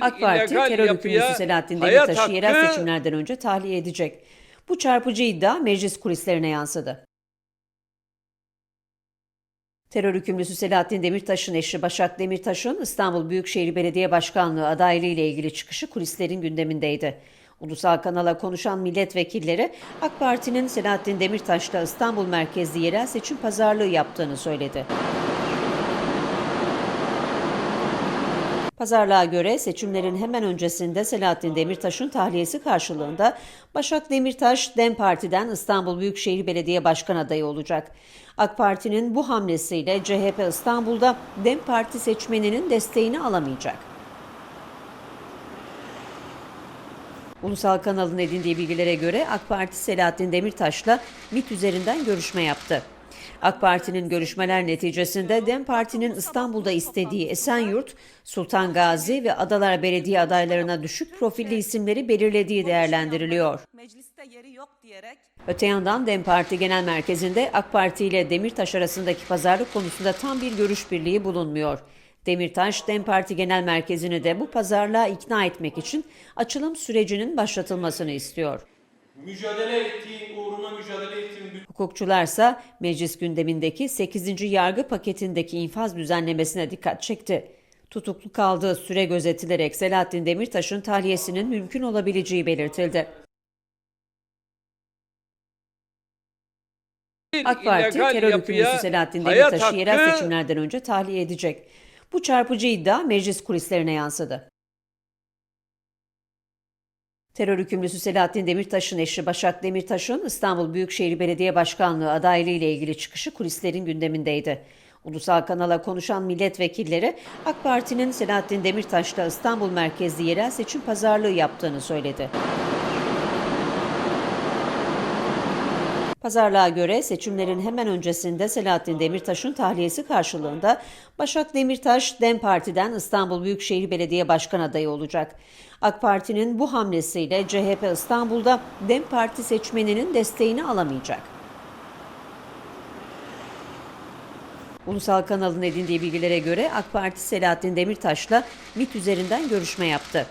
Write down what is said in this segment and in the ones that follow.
AK Parti terör hükümlüsü Selahattin Demirtaş'ı yerel seçimlerden önce tahliye edecek. Bu çarpıcı iddia meclis kulislerine yansıdı. Terör hükümlüsü Selahattin Demirtaş'ın eşi Başak Demirtaş'ın İstanbul Büyükşehir Belediye Başkanlığı adaylığı ile ilgili çıkışı kulislerin gündemindeydi. Ulusal kanala konuşan milletvekilleri AK Parti'nin Selahattin Demirtaş'la İstanbul merkezli yerel seçim pazarlığı yaptığını söyledi. Pazarlığa göre seçimlerin hemen öncesinde Selahattin Demirtaş'ın tahliyesi karşılığında Başak Demirtaş DEM Parti'den İstanbul Büyükşehir Belediye Başkan adayı olacak. AK Parti'nin bu hamlesiyle CHP İstanbul'da DEM Parti seçmeninin desteğini alamayacak. Ulusal kanalın edindiği bilgilere göre AK Parti Selahattin Demirtaş'la MİT üzerinden görüşme yaptı. AK Parti'nin görüşmeler neticesinde DEM Parti'nin İstanbul'da istediği Esenyurt, Sultan Gazi ve Adalar Belediye adaylarına düşük profilli isimleri belirlediği değerlendiriliyor. Mecliste yeri yok diyerek Öte yandan DEM Parti Genel Merkezi'nde AK Parti ile Demirtaş arasındaki pazarlık konusunda tam bir görüş birliği bulunmuyor. Demirtaş, DEM Parti Genel Merkezi'ni de bu pazarlığa ikna etmek için açılım sürecinin başlatılmasını istiyor. Mücadele ettiğin, uğruna mücadele ettiğin bütün Hukukçularsa meclis gündemindeki 8. yargı paketindeki infaz düzenlemesine dikkat çekti. Tutuklu kaldığı süre gözetilerek Selahattin Demirtaş'ın tahliyesinin mümkün olabileceği belirtildi. AK Parti terör hükümlüsü Selahattin Demirtaş'ı yerel seçimlerden önce tahliye edecek. Bu çarpıcı iddia meclis kulislerine yansıdı. Terör hükümlüsü Selahattin Demirtaş'ın eşi Başak Demirtaş'ın İstanbul Büyükşehir Belediye Başkanlığı adaylığı ile ilgili çıkışı kulislerin gündemindeydi. Ulusal kanala konuşan milletvekilleri AK Parti'nin Selahattin Demirtaş'la İstanbul merkezli yerel seçim pazarlığı yaptığını söyledi. Pazarlığa göre seçimlerin hemen öncesinde Selahattin Demirtaş'ın tahliyesi karşılığında Başak Demirtaş DEM Parti'den İstanbul Büyükşehir Belediye Başkan adayı olacak. AK Parti'nin bu hamlesiyle CHP İstanbul'da DEM Parti seçmeninin desteğini alamayacak. Ulusal kanalın edindiği bilgilere göre AK Parti Selahattin Demirtaş'la MİT üzerinden görüşme yaptı.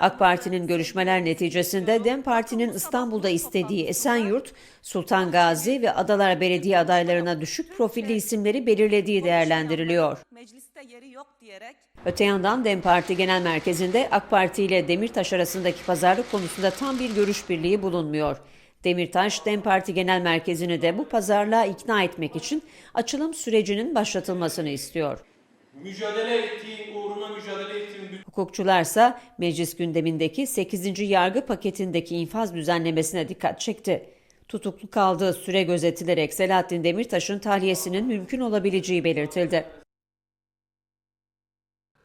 AK Parti'nin görüşmeler neticesinde DEM Parti'nin İstanbul'da istediği Esenyurt, Sultan Gazi ve Adalar Belediye adaylarına düşük profilli isimleri belirlediği değerlendiriliyor. Öte yandan DEM Parti Genel Merkezi'nde AK Parti ile Demirtaş arasındaki pazarlık konusunda tam bir görüş birliği bulunmuyor. Demirtaş, DEM Parti Genel Merkezi'ni de bu pazarlığa ikna etmek için açılım sürecinin başlatılmasını istiyor. Mücadele ettiğin, uğruna mücadele ettiğin bütün Hukukçularsa meclis gündemindeki 8. yargı paketindeki infaz düzenlemesine dikkat çekti. Tutuklu kaldığı süre gözetilerek Selahattin Demirtaş'ın tahliyesinin mümkün olabileceği belirtildi.